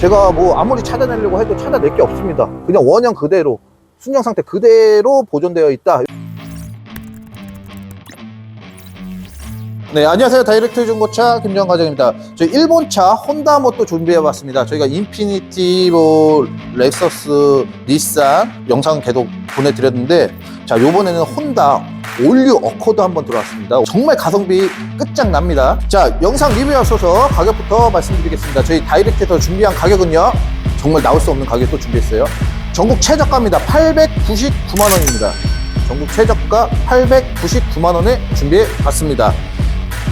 제가 뭐 아무리 찾아내려고 해도 찾아낼 게 없습니다. 그냥 원형 그대로 순정 상태 그대로 보존되어 있다. 네, 안녕하세요. 다이렉트 중고차 김정환 과장입니다. 저희 일본 차 혼다 모또 준비해봤습니다. 저희가 인피니티, 뭐, 렉서스, 닛산 영상 계속 보내드렸는데, 자, 요번에는 혼다 올류 어코드 한번 들어왔습니다. 정말 가성비 끝장납니다. 자, 영상 리뷰에 앞서서 가격부터 말씀드리겠습니다. 저희 다이렉트에서 준비한 가격은요, 정말 나올 수 없는 가격 또 준비했어요. 전국 최저가입니다. 899만 원입니다. 전국 최저가 899만 원에 준비해 봤습니다.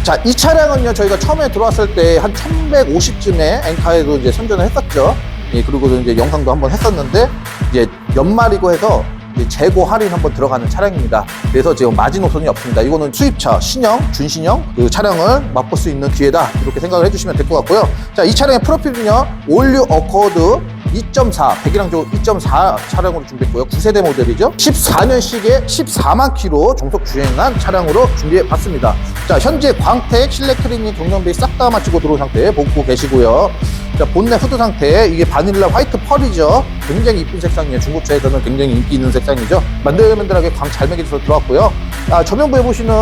자, 이 차량은요, 저희가 처음에 들어왔을 때 한 1150쯤에 엔카에도 이제 선전을 했었죠. 예, 그리고 이제 영상도 한번 했었는데, 이제 연말이고 해서 재고 할인 한번 들어가는 차량입니다. 그래서 지금 마지노선이 없습니다. 이거는 수입차, 신형, 준신형 그 차량을 맛볼 수 있는 기회다. 이렇게 생각을 해주시면 될 것 같고요. 자, 이 차량의 프로필은요, 올류 어코드 2.4, 배기량조 2.4 차량으로 준비했고요. 9세대 모델이죠. 14년식에 14만 킬로 정속 주행한 차량으로 준비해 봤습니다. 자, 현재 광택, 실내 클리닝, 경련비 싹 다 마치고 들어온 상태 보고 계시고요. 자, 본넷 후드 상태, 이게 바닐라 화이트 펄이죠. 굉장히 이쁜 색상이에요. 중고차에서는 굉장히 인기 있는 색상이죠. 만들만들하게 광 잘 매겨져서 들어왔고요. 아, 조명부에 보시는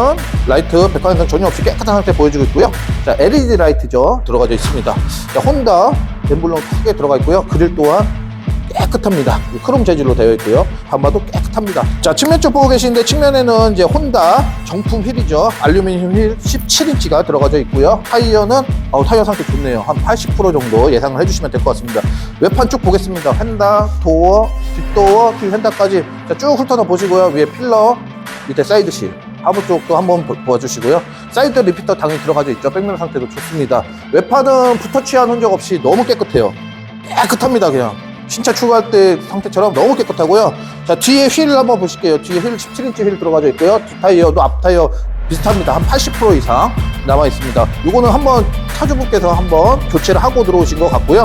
라이트 백화현상 전혀 없이 깨끗한 상태 보여주고 있고요. 자, LED 라이트죠. 들어가져 있습니다. 자, 혼다 엠블럼 크게 들어가 있고요. 그릴 또한 깨끗합니다. 크롬 재질로 되어 있고요. 한마도 깨끗합니다. 자, 측면 쪽 보고 계시는데 측면에는 이제 혼다 정품 휠이죠. 알루미늄 휠 17인치가 들어가져 있고요. 타이어는 어, 타이어 상태 좋네요. 한 80% 정도 예상을 해주시면 될 것 같습니다. 외판 쭉 보겠습니다. 휀다, 도어, 뒷도어, 뒤 휀다까지 자, 쭉 훑어서 보시고요. 위에 필러, 밑에 사이드 실. 하부 쪽도 한번 보- 보아주시고요. 사이드 리피터 당연히 들어가져 있죠. 백미러 상태도 좋습니다. 외판은 붓터치한 흔적 없이 너무 깨끗해요. 깨끗합니다, 그냥. 신차 출고할 때 상태처럼 너무 깨끗하고요. 자, 뒤에 휠 한번 보실게요. 뒤에 휠 17인치 휠 들어가져 있고요. 뒷타이어도 앞타이어 비슷합니다. 한 80% 이상 남아 있습니다. 이거는 한번 차주분께서 한번 교체를 하고 들어오신 것 같고요.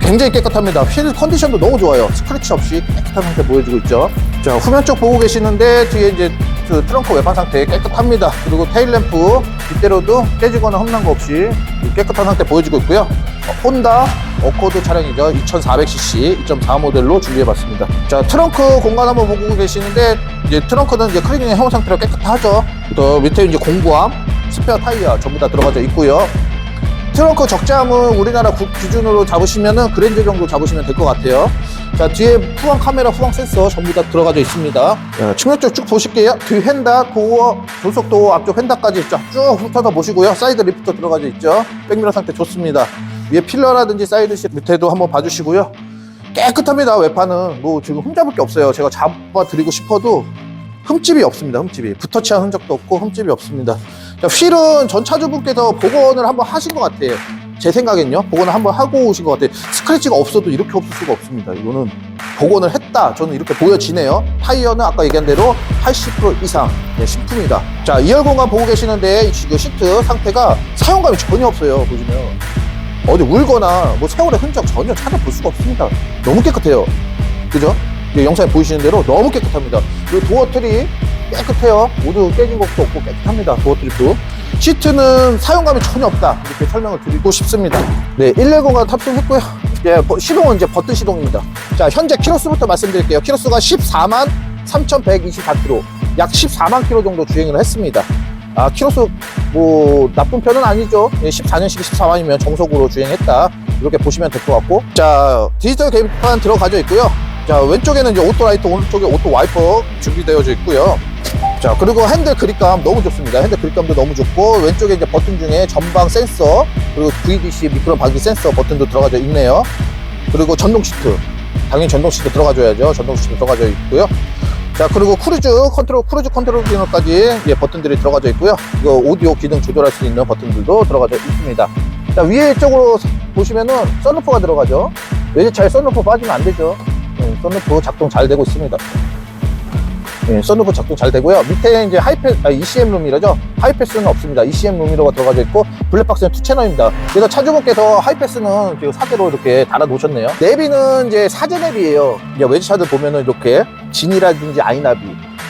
굉장히 깨끗합니다. 휠 컨디션도 너무 좋아요. 스크래치 없이 깨끗한 상태 보여주고 있죠. 자, 후면 쪽 보고 계시는데 뒤에 이제 그 트렁크 외판 상태 깨끗합니다. 그리고 테일 램프 뒷대로도 깨지거나 흠난 거 없이 깨끗한 상태 보여주고 있고요. 어, 혼다 어코드 차량이죠. 2400cc 2.4 모델로 준비해봤습니다. 자, 트렁크 공간 한번 보고 계시는데 이제 트렁크는 이제 클리닝 해온 상태로 깨끗하죠. 또 밑에 이제 공구함, 스페어 타이어 전부 다 들어가져 있고요. 트렁크 적재함은 우리나라 국 기준으로 잡으시면은 그랜저 정도 잡으시면 될 것 같아요. 자, 뒤에 후방 카메라, 후방 센서 전부 다 들어가져 있습니다. 자, 측면 쪽 쭉 보실게요. 뒤 휀다, 도어, 조속 도어, 앞쪽 휀다까지 쫙쭉 훑어서 보시고요. 사이드 리프트 들어가져 있죠. 백미러 상태 좋습니다. 위에 필러라든지 사이드실 밑에도 한번 봐주시고요. 깨끗합니다. 외판은 뭐 지금 흠잡을 게 없어요. 제가 잡아드리고 싶어도 흠집이 없습니다. 흠집이 붓터치한 흔적도 없고 흠집이 없습니다. 자, 휠은 전 차주분께서 복원을 한번 하신 것 같아요. 제 생각엔요. 복원을 한번 하고 오신 것 같아요. 스크래치가 없어도 이렇게 없을 수가 없습니다. 이거는 복원을 했다. 저는 이렇게 보여지네요. 타이어는 아까 얘기한 대로 80% 이상 네, 신품이다. 자, 2열 공간 보고 계시는데 이 시트 상태가 사용감이 전혀 없어요. 보시면. 어디 울거나 뭐 세월의 흔적 전혀 찾아볼 수가 없습니다. 너무 깨끗해요. 그죠? 영상에 보이시는 대로 너무 깨끗합니다. 그리고 도어 트리 깨끗해요. 모두 깨진 것도 없고 깨끗합니다. 도어 트립도. 시트는 사용감이 전혀 없다. 이렇게 설명을 드리고 싶습니다. 네, 110가 탑승했고요. 예, 버- 시동은 이제 버튼 시동입니다. 자, 현재 키로수부터 말씀드릴게요. 키로수가 14만 3,124km. 약 14만 km 정도 주행을 했습니다. 아, 키로수 뭐 나쁜 편은 아니죠. 14년식 14만이면 정속으로 주행했다. 이렇게 보시면 될 것 같고. 자, 디지털 계기판 들어가져 있고요. 자, 왼쪽에는 이제 오토라이트, 오른쪽에 오토 와이퍼 준비되어져 있고요. 자, 그리고 핸들 그립감 너무 좋습니다. 핸들 그립감도 너무 좋고, 왼쪽에 이제 버튼 중에 전방 센서, 그리고 VDC 미크로 방기 센서 버튼도 들어가져 있네요. 그리고 전동 시트. 당연히 전동 시트 들어가줘야죠. 전동 시트 들어가져 있고요. 자, 그리고 크루즈 컨트롤, 크루즈 컨트롤 기능까지 예, 버튼들이 들어가져 있고요. 이거 오디오 기능 조절할 수 있는 버튼들도 들어가져 있습니다. 자, 위에 쪽으로 보시면은 썬루프가 들어가죠. 외제차에 썬루프 빠지면 안 되죠. 예, 썬루프 작동 잘 되고 있습니다. 예, 썬루프 작동 잘 되고요. 밑에 이제 하이패, 아, ECM 룸이라죠. 하이패스는 없습니다. ECM 룸이로가 들어가져 있고, 블랙박스는 투 채널입니다. 그래서 차주분께서 하이패스는 지금 사제로 이렇게 달아 놓으셨네요. 내비는 이제 사제 내비예요. 이제 외제차들 보면은 이렇게 진이라든지 아이나비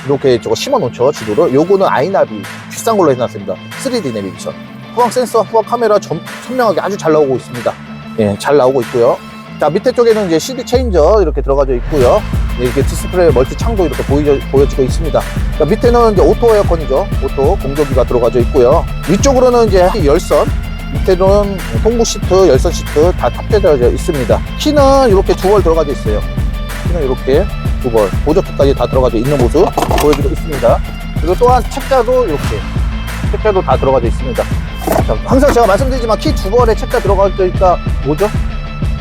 이렇게 저거 심어 놓죠 지도를. 요거는 아이나비 비싼 걸로 해놨습니다. 3D 내비게이션. 후방 센서, 후방 카메라 점- 선명하게 아주 잘 나오고 있습니다. 예, 잘 나오고 있고요. 자, 밑에 쪽에는 이제 CD 체인저 이렇게 들어가져 있고요. 네, 이렇게 디스플레이 멀티 창도 이렇게 보이져, 보여지고 있습니다. 자, 밑에는 이제 오토 에어컨이죠. 오토 공조기가 들어가져 있고요. 위쪽으로는 이제 열선, 밑에는 통부 시트, 열선 시트 다 탑재되어 있습니다. 키는 이렇게 두 벌 들어가져 있어요. 키는 이렇게 두 벌, 보조키까지 다 들어가져 있는 모습 보여드리고 있습니다. 그리고 또한 책자도 이렇게 책자도 다 들어가져 있습니다. 자, 항상 제가 말씀드리지만 키 두 벌에 책자 들어가져 있다 뭐죠?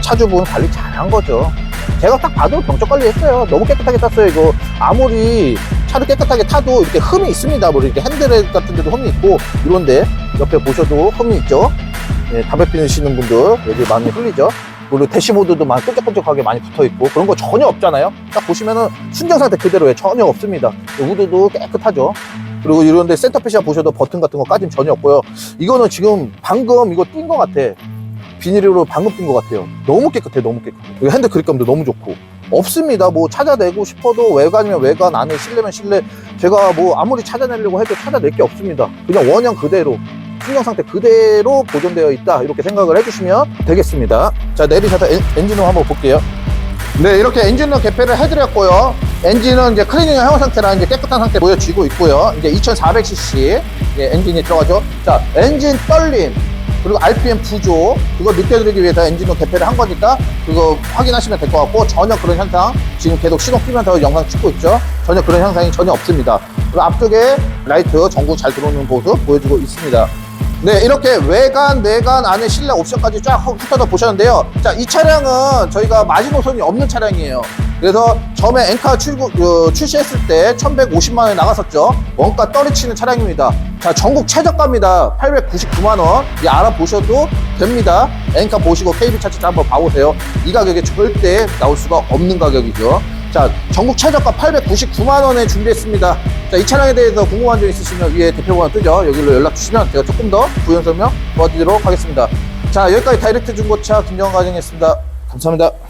차주분 관리 잘한 거죠. 제가 딱 봐도 병적 관리했어요. 너무 깨끗하게 탔어요. 이거 아무리 차를 깨끗하게 타도 이렇게 흠이 있습니다. 뭐 이렇게 핸드레 같은 데도 흠이 있고 이런데 옆에 보셔도 흠이 있죠. 예, 담배 피우시는 분들 여기 많이 흘리죠. 그리고 대시보드도 많이 끈적끈적하게 많이 붙어 있고 그런 거 전혀 없잖아요. 딱 보시면은 순정 상태 그대로에 전혀 없습니다. 우드도 깨끗하죠. 그리고 이런데 센터페시아 보셔도 버튼 같은 거 까짐 전혀 없고요. 이거는 지금 방금 이거 뛴것 같아. 비닐으로 방금 뛴것 같아요. 너무 깨끗해, 너무 깨끗해. 이거 핸드 그립감도 너무 좋고. 없습니다. 뭐 찾아내고 싶어도 외관이면 외관, 안에 실내면 실내. 제가 뭐 아무리 찾아내려고 해도 찾아낼 게 없습니다. 그냥 원형 그대로. 순정 상태 그대로 보존되어 있다. 이렇게 생각을 해주시면 되겠습니다. 자, 내비셔서 엔, 엔진룸 한번 볼게요. 네, 이렇게 엔진룸 개폐를 해드렸고요. 엔진은 이제 클리닝 해온 상태라 이제 깨끗한 상태 보여지고 있고요. 이제 2400cc 예, 엔진이 들어가죠. 자, 엔진 떨림. 그리고 RPM 부조 그거 느껴드리기 위해서 엔진룸 개폐를 한 거니까 그거 확인하시면 될 것 같고 전혀 그런 현상 지금 계속 시동 끄면서 영상 찍고 있죠 전혀 그런 현상이 전혀 없습니다 그리고 앞쪽에 라이트 전구 잘 들어오는 모습 보여주고 있습니다 네, 이렇게 외관, 내관, 안에 실내 옵션까지 쫙 훑어서 보셨는데요. 자, 이 차량은 저희가 마지노선이 없는 차량이에요. 그래서 처음에 엔카 출구, 어, 출시했을 때 1150만 원에 나갔었죠. 원가 떨어치는 차량입니다. 자, 전국 최저가입니다. 899만 원. 이 알아보셔도 됩니다. 엔카 보시고 KB 차트 한번 봐보세요. 이 가격에 절대 나올 수가 없는 가격이죠. 자, 전국 최저가 899만 원에 준비했습니다. 자, 이 차량에 대해서 궁금한 점 있으시면 위에 대표 번호 뜨죠. 여기로 연락 주시면 제가 조금 더 부연 설명 도와드리도록 하겠습니다. 자, 여기까지 다이렉트 중고차 김정환 과정이었습니다. 감사합니다.